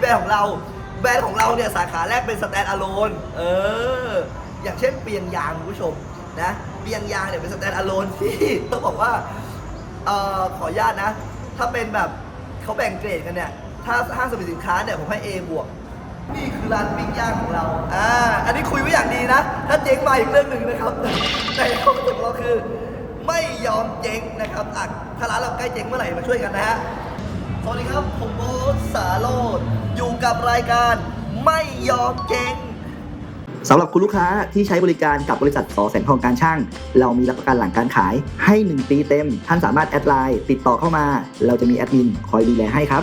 แบรนด์ของเรา แบรนด์ของเราเนี่ยสาขาแรกเป็นสแตนอะโลนเออ อย่างเช่นเปียงยางคุณผู้ชมนะเปียงยางเนี่ยเป็นสแตนอะโลนที่ต้องบอกว่าเอ่อขออนุญาตนะ ถ้าเป็นแบบเขาแบ่งเกรดกันเนี่ย ถ้าห้างสรรพสินค้าเนี่ยผมให้ A บวก นี่คือร้านปิ้งย่างของเรา อ่า อันนี้คุยไว้อย่างดีนะ ถ้าเจ๊งมาอีกเรื่องหนึ่งนะครับ แต่ข้อสรุปของเราคือ ไม่ยอมเจ๊งนะครับอะถ้าร้านเราใกล้เจ๊งเมื่อไหร่มาช่วยกันนะฮะ วัสดีครับ ผมโบทสาโรดอยู่กับรายการไม่ยอมเก่งสำหรับคุณลูกค้าที่ใช้บริการกับบริษัทสอแสงทองการช่าง เรามีรับประกันหลังการขายให้ 1 ปีเต็ม ท่านสามารถแอดไลน์ติดต่อเข้ามา เราจะมีแอดมินคอยดูแลให้ครับ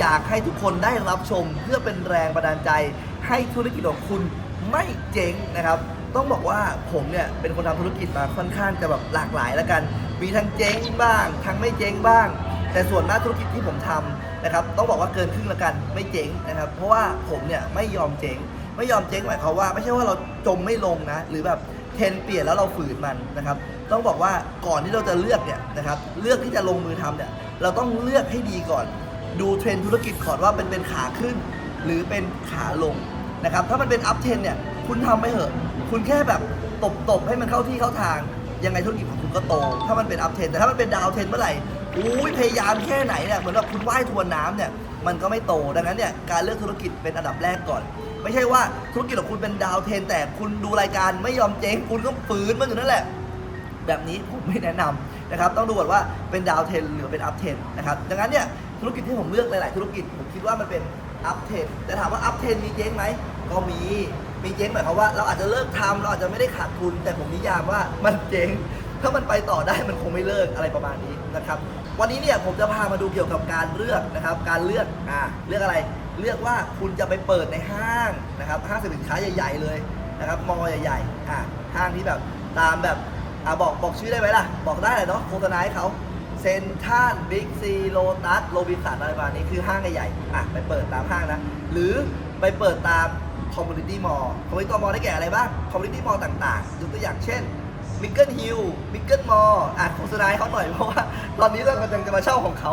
อยากให้ทุกคนได้รับชมเพื่อเป็นแรงบันดาลใจ ให้ธุรกิจของคุณไม่เจ๊งนะครับ ต้องบอกว่าผมเนี่ยเป็นคนทำธุรกิจมาค่อนข้างจะแบบหลากหลายแล้วกัน มีทั้งเจ๊งบ้าง ทั้งไม่เจ๊งบ้าง แต่ส่วนมากธุรกิจที่ผมทำนะครับ ต้องบอกว่าเกินครึ่งแล้วกันไม่เจ๊งนะครับ เพราะว่าผมเนี่ยไม่ยอมเจ๊งไม่ยอมเจ๊งหมายความว่าไม่ใช่ว่าเราจมไม่ลงนะ หรือแบบเทนเปลี่ยนแล้วเราฝืนมันนะครับ ต้องบอกว่าก่อนที่เราจะเลือกเนี่ยนะครับเลือกที่จะลงมือทำเนี่ยเราต้องเลือกให้ดีก่อน ดูเทรนธุรกิจก่อนว่าเป็นเป็นขาขึ้น หรือเป็นขาลงนะครับ ถ้ามันเป็นอัพเทรนเนี่ย คุณทำไปเถอะ คุณแค่แบบตบตบๆให้มันเข้าที่เข้าทาง ยังไงธุรกิจของคุณก็โต ถ้ามันเป็นอัพเทรนแต่ถ้ามันเป็นดาวเทรนเมื่อไหร่อุ้ยพยายามแค่ไหนเนี่ยเหมือนแบบคุณว่ายทวนน้ำเนี่ยมันก็ไม่โตดังนั้นเนี่ยการเลือกธุรกิจเป็นอันดับแรกก่อน ไม่ใช่ว่าธุรกิจของคุณเป็นดาวเทรนแต่คุณดูรายการไม่ยอมเจ๊งคุณก็ฝืนมันอยู่นั่นแหละ แบบนี้ผมไม่แนะนำ นะครับต้องดูก่อนว่าเป็นดาวเทนหรือเป็นอัพเทนนะครับดังนั้นเนี่ยธุรกิจที่ผมเลือกหลาย ๆ ธุรกิจผมคิดว่ามันเป็นอัพเทนแต่ถามว่าอัพเทนมีเจ๊งไหมก็มีมีเจ๊งหมายความว่าเราอาจจะเลิกทำเราอาจจะไม่ได้ขาดทุน แต่ผมนิยามว่ามันเจ๊งถ้ามันไปต่อได้มันคงไม่เลิกอะไรประมาณนี้นะครับวันนี้เนี่ยผมจะพามาดูเกี่ยวกับการเลือกนะครับการเลือกอ่าเลือกอะไรเลือกว่าคุณจะไปเปิดในห้างนะครับห้างสินค้าใหญ่ ๆ เลยนะครับมอใหญ่ๆอ่าห้างที่แบบตามแบบ อะบอกบอกชื่อได้ไหมล่ะ บอกได้เลยเนาะโฆษณาให้เขาเซนท่านบิ๊กซีโลตัสโรบินสันอะไรประมาณนี้คือห้างใหญ่ๆอะไปเปิดตามห้างนะ หรือไปเปิดตามคอมมูนิตี้มอลล์คอมมูนิตี้มอลล์ได้แก่อะไรบ้างคอมมูนิตี้มอลล์ต่างๆยกตัวอย่างเช่นมิกเกิลฮิลมิกเกิลมอลล์อะโฆษณาให้เขาหน่อยเพราะว่า ตอนนี้เรากำลังจะมาเช่าของเขา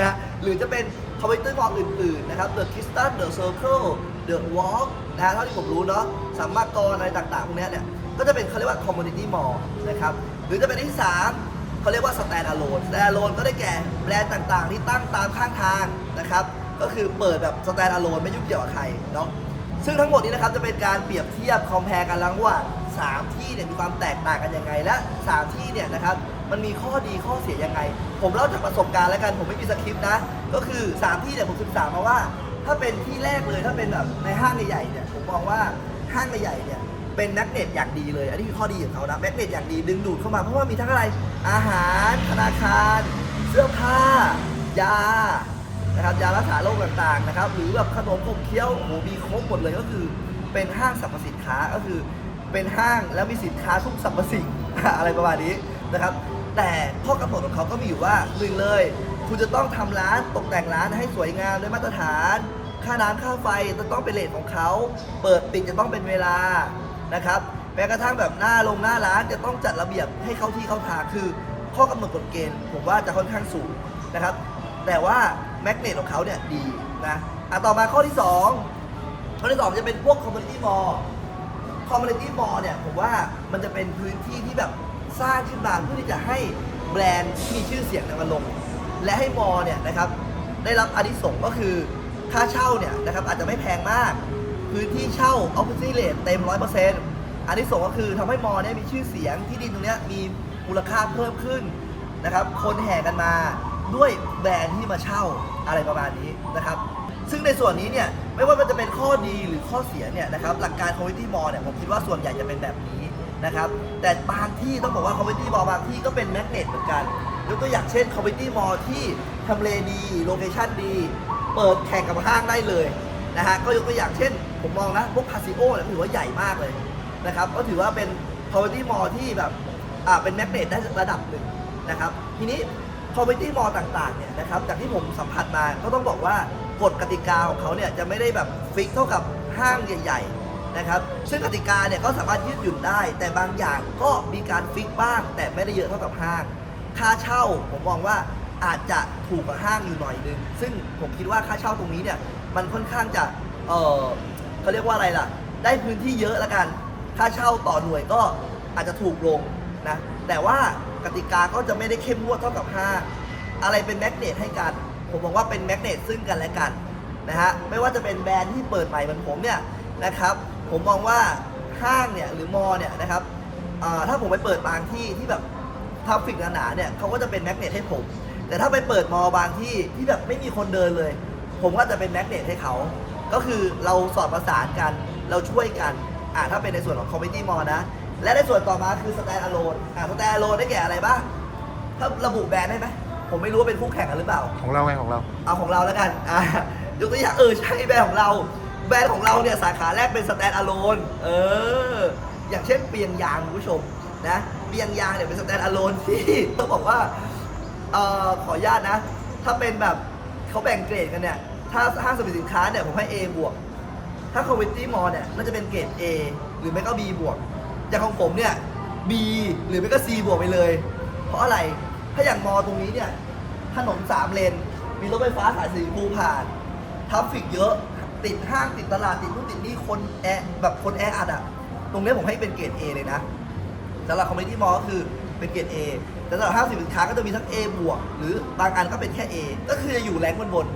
นะหรือจะเป็นคอมมูนิตี้มอลล์อื่นๆนะครับเดอะคิสตันเดอะเซอร์เคิลเดอะวอล์กนะเท่าที่ผมรู้เนาะสัมมากรอะไรต่างๆพวกเนี้ยเนี่ย ก็จะเป็นเขาเรียกว่า community mall นะครับ หรือจะเป็นที่ 3เขาเรียกว่า stand alone stand alone ก็ได้แก่แบรนด์ต่างๆ ที่ตั้งตามข้างทางนะครับ ก็คือเปิดแบบ stand alone ไม่ยุ่งเกี่ยวกับใครเนาะ ซึ่งทั้งหมดนี้นะครับจะเป็นการเปรียบเทียบ compare กันระหว่าง3ที่เนี่ยมีความแตกต่างกันยังไง และ 3 ที่เนี่ยนะครับมันมีข้อดีข้อเสียยังไง ผมเล่าจากประสบการณ์แล้วกัน ผมไม่มีสคริปต์นะ ก็คือ 3 ที่เนี่ยผมศึกษามาว่า ถ้าเป็นที่แรกเลยถ้าเป็นแบบในห้างใหญ่ๆเนี่ยผมมองว่าห้างใหญ่ๆเนี่ย เป็นแมกเนตอย่างดีเลย อันนี้คือข้อดีของเขานะแมกเนตอย่างดีดึงดูดเข้ามาเพราะว่ามีทั้งอะไร อาหาร ธนาคาร เสื้อผ้า ยานะครับยารักษาโรคต่างๆนะครับหรือแบบขนมขบเคี้ยวโหมีครบหมดเลยก็คือเป็นห้างสรรพสินค้าก็คือเป็นห้างแล้วมีสินค้าทุกสรรพสิ่งอะไรประมาณนี้นะครับ แต่ข้อกำหนดของเขาก็มีอยู่ว่าหนึ่งเลย คุณจะต้องทำร้านตกแต่งร้านให้สวยงามด้วยมาตรฐาน ค่าน้ำค่าไฟจะต้องเป็นเลทของเขา เปิดปิดจะต้องเป็นเวลา นะครับแม้กระทั่งแบบหน้าลงหน้าร้านจะต้องจัดระเบียบให้เข้าที่เข้าทางคือข้อกำหนดกฎเกณฑ์ ผมว่าจะค่อนข้างสูงนะครับ แต่ว่าแมกเนตของเขาเนี่ยดีนะอะต่อมาข้อที่ 2 ข้อที่ 2 จะเป็นพวกคอมมูนิตี้มอลคอมมูนิตี้มอลเนี่ยผมว่ามันจะเป็นพื้นที่ที่แบบสร้างขึ้นมาเพื่อที่จะให้แบรนด์ที่มีชื่อเสียงเนี่ยมาลง และให้มอลเนี่ยนะครับได้รับอานิสงส์ก็คือค่าเช่าเนี่ยนะครับอาจจะไม่แพงมาก พื้นที่เช่า occupancy rate เต็ม100%อันที่สองก็คือทำให้มอเนี่ยมีชื่อเสียงที่ดินตรงนี้มีมูลค่าเพิ่มขึ้นนะครับ คนแห่กันมาด้วยแบรนด์ที่มาเช่าอะไรประมาณนี้นะครับ ซึ่งในส่วนนี้เนี่ยไม่ว่ามันจะเป็นข้อดีหรือข้อเสียเนี่ยนะครับหลักการ community mall เนี่ยผมคิดว่าส่วนใหญ่จะเป็นแบบนี้นะครับแต่บางที่ต้องบอกว่า community mall บางที่ก็เป็นแมกเนตเหมือนกันยกตัวอย่างเช่น community mall ที่ทำเลดีโลเคชั่นดี เปิดแข่งกับห้างได้เลยนะฮะก็ยกตัวอย่างเช่น ผมมองนะพวกคาสิโอเนี่ยถือว่าใหญ่มากเลยนะครับก็ถือว่าเป็น property mall ที่แบบอ่าเป็นแมกเนตได้ระดับหนึ่งนะครับทีนี้ property mall ต่างๆเนี่ยนะครับจากที่ผมสัมผัสมาก็ต้องบอกว่ากฎกติกาของเขาเนี่ยจะไม่ได้แบบฟิกเท่ากับห้างใหญ่ๆนะครับซึ่งกติกาเนี่ยก็สามารถยืดหยุ่นได้ แต่บางอย่างก็มีการฟิกบ้าง แต่ไม่ได้เยอะเท่ากับห้าง ค่าเช่าผมมองว่าอาจจะถูกกว่าห้างอยู่หน่อยนึง ซึ่งผมคิดว่าค่าเช่าตรงนี้เนี่ยมันค่อนข้างจะเออ เขาเรียกว่าอะไรล่ะ ได้พื้นที่เยอะแล้วกัน ค่าเช่าต่อหน่วยก็อาจจะถูกลงนะ แต่ว่ากติกาก็จะไม่ได้เข้มงวดเท่ากับห้างอะไรเป็นแมกเนตให้กัน ผมบอกว่าเป็นแมกเนตซึ่งกันและกันนะฮะ ไม่ว่าจะเป็นแบรนด์ที่เปิดใหม่เหมือนผมเนี่ยนะครับ ผมมองว่าห้างเนี่ยหรือมอเนี่ยนะครับถ้าผมไปเปิดบางที่ที่แบบทราฟฟิกหนาๆเนี่ยเขาก็จะเป็นแมกเนตให้ผม แต่ถ้าไปเปิดมอบางที่ที่แบบไม่มีคนเดินเลย ผมก็จะเป็นแมกเนตให้เขา ก็คือเราสอดประสานกัน เราช่วยกัน อ่าถ้าเป็นในส่วนของคอมมิตี้มอนะ และในส่วนต่อมาคือสแตนอะโลนอ่าสแตนอะโลนได้แก่อะไรบ้าง ถ้าระบุแบรนด์ได้ไหม ผมไม่รู้ว่าเป็นคู่แข่งกันหรือเปล่า ของเราไงของเรา เอาของเราแล้วกัน อ่ายกตัวอย่างเออใช่แบรนด์ของเรา แบรนด์ของเราเนี่ยสาขาแรกเป็นสแตนอะโลนเออ อย่างเช่นเปียงยางคุณผู้ชมนะเปียงยางเนี่ยเป็นสแตนอะโลนที่ต้องบอกว่าเอ่อขออนุญาตนะ ถ้าเป็นแบบเขาแบ่งเกรดกันเนี่ย ถ้าห้างสรรพสินค้าเนี่ยผมให้ A บวก ถ้าคอมมิตี้มอลเนี่ยน่าจะเป็นเกรด A หรือไม่ก็ B บวก อย่างของผมเนี่ย B หรือไม่ก็ C บวกไปเลย เพราะอะไร ถ้าอย่างมอตรงนี้เนี่ยถนนสามเลน มีรถไฟฟ้าสายสีชมพูผ่านทราฟฟิกเยอะ ติดห้างติดตลาดติดนู่นติดนี่คนแอแบบคนแออัดอะตรงนี้ผมให้เป็นเกรด A เลยนะสำหรับคอมมิตี้มอลก็คือเป็นเกรด A แต่สำหรับห้างสินค้าก็จะมีทั้ง A บวกหรือบางอันก็เป็นแค่ A ก็คือจะอยู่แรงบนบน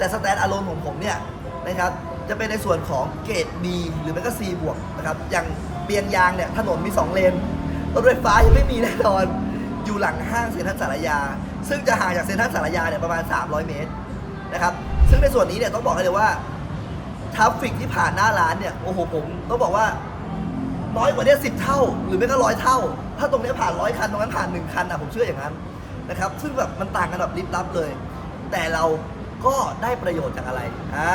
แต่สแตนอะโลนของผมเนี่ยนะครับจะเป็นในส่วนของเกรด B หรือไม่ก็ C บวกนะครับอย่างเปียงยางเนี่ยถนนมี 2 เลนรถไฟฟ้ายังไม่มีแน่นอนอยู่หลังห้างเซ็นทรัลสารยา ซึ่งจะห่างจากเซ็นทรัลสารยาเนี่ยประมาณ 300 เมตรนะครับซึ่งในส่วนนี้เนี่ยต้องบอกให้เลยว่าทราฟฟิกที่ผ่านหน้าร้านเนี่ยโอ้โหผมต้องบอกว่าน้อยกว่านี้สิบเท่า หรือไม่ก็ร้อยเท่า ถ้าตรงนี้ผ่านร้อยคันตรงนั้นผ่านหนึ่งคันอะผมเชื่ออย่างนั้นนะครับซึ่งแบบมันต่างกันแบบลิบลับเลย แต่เรา ก็ได้ประโยชน์จากอะไรอ่า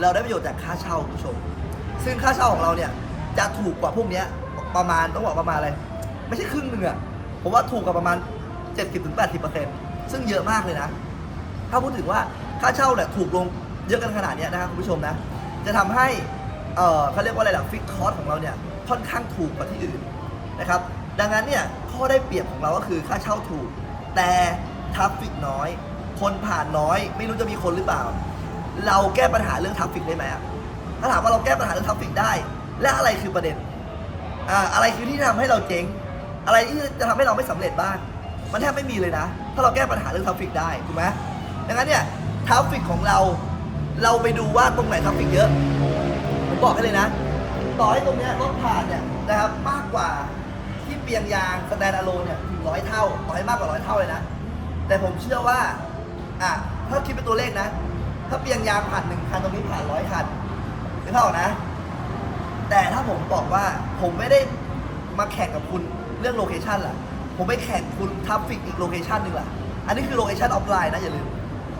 เราได้ประโยชน์จากค่าเช่าคุณผู้ชม ซึ่งค่าเช่าของเราเนี่ยจะถูกกว่าพวกเนี้ยประมาณต้องบอกประมาณอะไร ไม่ใช่ครึ่งหนึ่งอะผมว่าถูกกว่าประมาณ 70-80%ซึ่งเยอะมากเลยนะ ถ้าพูดถึงว่าค่าเช่าเนี่ยถูกลงเยอะกันขนาดนี้นะครับคุณผู้ชมนะ จะทำให้เออเขาเรียกว่าอะไรล่ะฟิกคอร์สของเราเนี่ยค่อนข้างถูกกว่าที่อื่นนะครับ ดังนั้นเนี่ยข้อได้เปรียบของเราก็คือค่าเช่าถูก แต่ทราฟฟิกน้อย คนผ่านน้อย ไม่รู้จะมีคนหรือเปล่า เราแก้ปัญหาเรื่องทราฟฟิกได้ไหมอะถ้าถามว่าเราแก้ปัญหาเรื่องทราฟฟิกได้ และอะไรคือประเด็นอ่าอะไรคือที่ทำให้เราเจ๊ง อะไรที่จะทำให้เราไม่สำเร็จบ้างมันแทบไม่มีเลยนะ ถ้าเราแก้ปัญหาเรื่องทราฟฟิกได้ถูกไหมดังนั้นเนี่ยทราฟฟิกของเราเราไปดูว่าตรงไหนทราฟฟิกเยอะผมบอกให้เลยนะ ต่อให้ตรงเนี้ยรถผ่านเนี่ยนะครับมากกว่าที่เปียงยางสแตนอะโลเนี่ยถึงร้อยเท่า ต่อให้มากกว่าร้อยเท่าเลยนะ แต่ผมเชื่อว่า อะถ้าคิดเป็นตัวเลขนะ ถ้าเปียงยางผ่านหนึ่งคันตรงนี้ผ่านร้อยคันไม่เท่านะ แต่ถ้าผมบอกว่าผมไม่ได้มาแข่งกับคุณเรื่องโลเคชันล่ะ ผมไปแข่งคุณทัฟฟิกอีกโลเคชันหนึ่งล่ะ อันนี้คือโลเคชันออฟไลน์นะอย่าลืม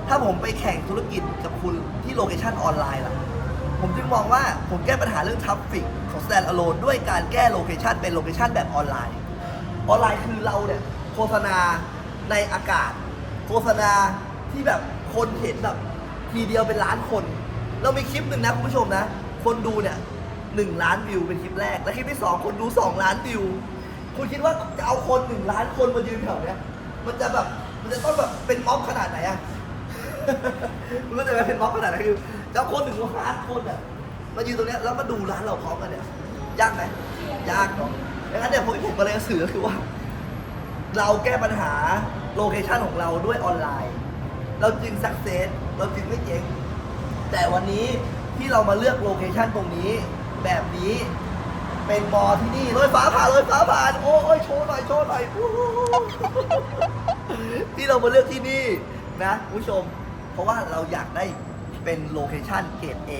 ถ้าผมไปแข่งธุรกิจกับคุณที่โลเคชันออนไลน์ล่ะ ผมจึงมองว่าผมแก้ปัญหาเรื่องทัฟฟิกของ stand alone ด้วยการแก้โลเคชันเป็นโลเคชันแบบออนไลน์ ออนไลน์คือเราเนี่ยโฆษณาในอากาศ โฆษณา ที่แบบคนเห็นแบบทีเดียวเป็นล้านคน เรามีคลิปหนึ่งนะคุณผู้ชมนะ คนดูเนี่ยหนึ่งล้านวิวเป็นคลิปแรก และคลิปที่สองคนดูสองล้านวิว คุณคิดว่าจะเอาคนหนึ่งล้านคนมายืนแถวเนี้ย มันจะแบบมันจะต้องแบบเป็นม็อบขนาดไหนอะมันก็จะเป็นม็อบขนาดไหนคือจะเอาคนหนึ่งล้านคนอะมายืนตรงเนี้ยแล้วมาดูร้านเราพร้อมกันเนี่ยยากไหมยากเนาะดังนั้นเนี่ยผมผมก็เลยสื่อก็คือว่า เราแก้ปัญหาโลเคชันของเราด้วยออนไลน์ เราจึงสักเซสเราจึงไม่เจ๊งแต่วันนี้ที่เรามาเลือกโลเคชันตรงนี้ แบบนี้เป็นมอที่นี่รถไฟฟ้าผ่านรถไฟฟ้าผ่านโอ้ยโชว์หน่อยโชว์หน่อยที่เรามาเลือกที่นี่นะคุณผู้ชม เพราะว่าเราอยากได้เป็นโลเคชันเกรด A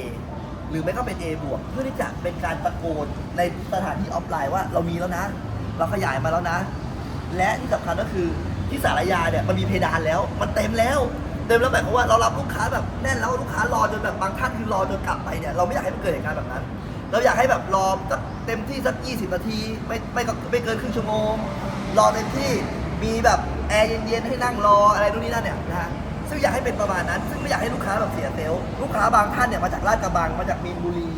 หรือไม่ก็เป็น A บวกเพื่อที่จะเป็นการตะโกนในสถานที่ออฟไลน์ว่าเรามีแล้วนะ เราขยายมาแล้วนะ และที่สำคัญก็คือ ที่สารยาเนี่ยมันมีเพดานแล้ว มันเต็มแล้วเต็มแล้วหมายความว่าเรารับลูกค้าแบบแน่นแล้วลูกค้ารอจนแบบบางท่านคือรอจนกลับไปเนี่ยเราไม่อยากให้มันเกิดเหตุการณ์แบบนั้น เราอยากให้แบบรอสักเต็มที่สัก 20 นาที ไม่ไม่ก็ไม่เกินครึ่งชั่วโมง รอเต็มที่มีแบบแอร์เย็นๆให้นั่งรออะไรนู่นนี่นั่นเนี่ยนะฮะซึ่งอยากให้เป็นประมาณนั้น ซึ่งไม่อยากให้ลูกค้าแบบเสียเซลล์ลูกค้าบางท่านเนี่ยมาจากลาดกระบังมาจากมีนบุรี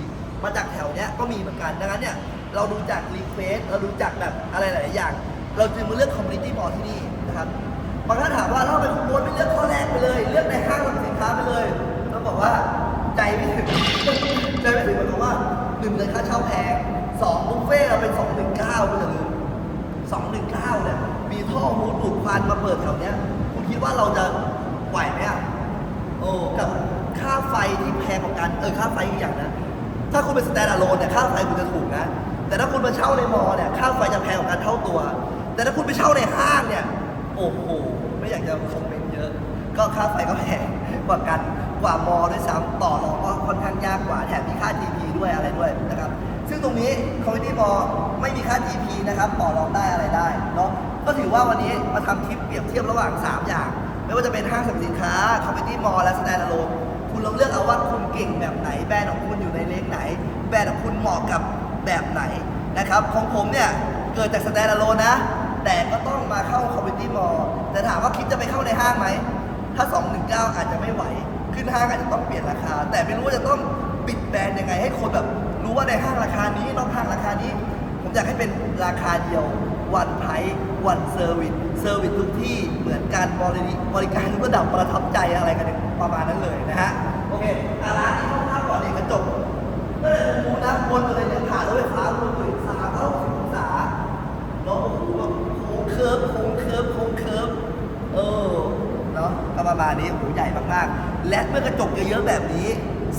มาจากแถวเนี้ยก็มีเหมือนกันดังนั้นเนี่ยเราดูจากรีเควสเราดูจากแบบอะไรหลายๆอย่าง เราจึงมาเลือกคอมมูนิตี้มอลที่นี่นะครับบางท่านถามว่าถ้าเป็นคุณโบนไม่เลือกข้อแรกไปเลย เลือกในห้างสรรพสินค้าไปเลยต้องบอกว่าใจไม่ถึงใจไม่ถึงหมายความว่าหนึ่งเลยค่าเช่าแพงสองบุฟเฟ่เราเป็นสองหนึ่งเก้าคุณอย่าลืมสองหนึ่งเก้าเนี่ยมีท่อหูดูดควันมาเปิดแถวเนี้ยคุณคิดว่าเราจะไหวไหมอะโอ้กับค่าไฟที่แพงกว่ากันเออค่าไฟอีกอย่างนะถ้าคุณเป็นสแตนด์อะโลนเนี่ยค่าไฟคุณจะถูกนะ แต่ถ้าคุณมาเช่าในมอเนี่ยค่าไฟจะแพงกว่ากันเท่าตัว แต่ถ้าคุณไปเช่าในห้างเนี่ย โอ้โห ไม่อยากจะคอมเมนต์เยอะ ก็ค่าไฟก็แพงกว่ากันกว่ามอด้วยซ้ำต่อรองก็ค่อนข้างยากกว่าแถมมีค่า GP ด้วยอะไรด้วยนะครับ ซึ่งตรงนี้คอมมิตี้มอไม่มีค่า GP นะครับต่อรองได้อะไรได้เนาะก็ถือว่าวันนี้มาทำคลิปเปรียบเทียบระหว่าง 3 อย่าง ไม่ว่าจะเป็นห้างสรรพสินค้าคอมมิตี้มอและสแตนด์อะโลนคุณลองเลือกเอาว่าคุณเก่งแบบไหนแบรนด์ของคุณอยู่ในเลนไหน แบรนด์ของคุณเหมาะกับแบบไหนนะครับของผมเนี่ยเกิดจากสแตนด์อะโลนะ แต่ก็ต้องมาเข้าคอมมิตี้มอลแต่ถามว่าคิดจะไปเข้าในห้างไหม ถ้า 219 อาจจะไม่ไหว ขึ้นห้างอาจจะต้องเปลี่ยนราคา แต่ไม่รู้ว่าจะต้องปิดแบรนด์ยังไง ให้คนแบบรู้ว่าในห้างราคานี้นอกห้างราคานี้ ผมอยากให้เป็นราคาเดียว วันไพวันเซอร์วิส เซอร์วิสทุกที่เหมือนการบริบริการระดับประทับใจอะไรกันประมาณนั้นเลยนะฮะ โอเคอะร้านนี้เข้าๆก่อนเองกระจกก็เลยมูนะวนเลยเนี่ย ประมาณนี้โอ้โหใหญ่มากๆ และเมื่อกระจกเยอะๆแบบนี้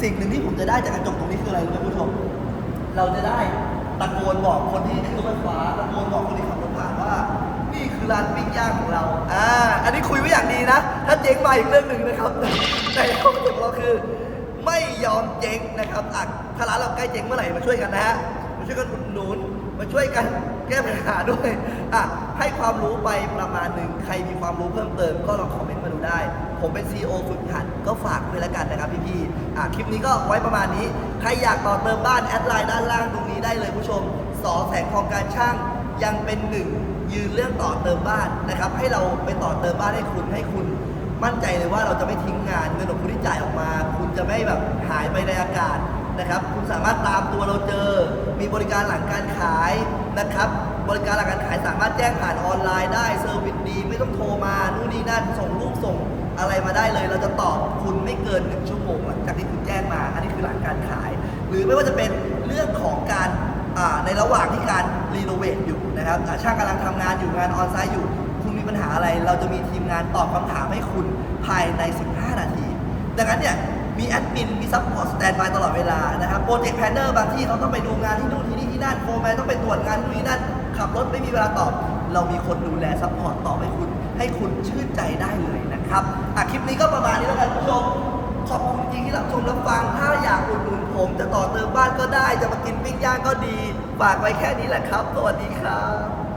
สิ่งหนึ่งที่ผมจะได้จากกระจกตรงนี้คืออะไรรู้ไหมคุณผู้ชม เราจะได้ตะโกนบอกคนที่นั่งรถไฟฟ้าตะโกนบอกคนที่ขับรถผ่านว่า นี่คือร้านปิ้งย่างของเรา อ่า อันนี้คุยไว้อย่างดีนะ ถ้าเจ๊งมาอีกเรื่องหนึ่งนะครับ แต่คอนเซ็ปต์ของเราคือ ไม่ยอมเจ๊งนะครับอะถ้าร้านเราใกล้เจ๊งเมื่อไหร่มาช่วยกันนะฮะ มาช่วยกันอุดหนุน มาช่วยกัน แก้ปัญหาด้วยอะให้ความรู้ไปประมาณหนึ่งใครมีความรู้เพิ่มเติมก็ลองคอมเมนต์มาดูได้ ผมเป็น CEO ฝึกหัดก็ฝากด้วยแล้วกันนะครับพี่ๆอะคลิปนี้ก็ไว้ประมาณนี้ ใครอยากต่อเติมบ้านแอดไลน์ด้านล่างตรงนี้ได้เลยผู้ชมสอแสงทองการช่างยังเป็นหนึ่งยืนเรื่องต่อเติมบ้านนะครับ ให้เราไปต่อเติมบ้านให้คุณให้คุณมั่นใจเลยว่าเราจะไม่ทิ้งงานเงินของคุณที่จ่ายออกมา คุณจะไม่แบบหายไปในอากาศนะครับ คุณสามารถตามตัวเราเจอ มีบริการหลังการขาย นะครับ บริการหลังการขายสามารถแจ้งผ่านออนไลน์ได้เซอร์วิสดี ไม่ต้องโทรมานู่นนี่นั่นส่งรูปส่งอะไรมาได้เลย เราจะตอบคุณไม่เกินหนึ่งชั่วโมงหลังจากที่คุณแจ้งมา อันนี้คือหลังการขาย หรือไม่ว่าจะเป็นเรื่องของการในระหว่างที่การรีโนเวทอยู่นะครับช่างกำลังทำงานอยู่งานออนไซต์อยู่ คุณมีปัญหาอะไร เราจะมีทีมงานตอบคำถามให้คุณภายใน 15 นาที ดังนั้นเนี่ย มีแอดมิน มีซัพพอร์ตสแตนบายตลอดเวลานะครับโปรเจกต์แพนเนอร์บางที่เขาต้องไปดูงานที่นู่นที่นี่ที่นั่นโฟร์แมนต้องไปตรวจงานที่นู่นที่นั่นขับรถไม่มีเวลาตอบ เรามีคนดูแลซัพพอร์ตตอบให้คุณ ให้คุณชื่นใจได้เลยนะครับอะคลิปนี้ก็ประมาณนี้แล้วกันคุณผู้ชมขอบคุณจริงที่รับชมรับฟัง ถ้าอยากอุดหนุนผมจะต่อเติมบ้านก็ได้ จะมากินปิ้งย่างก็ดี ฝากไว้แค่นี้แหละครับ สวัสดีครับ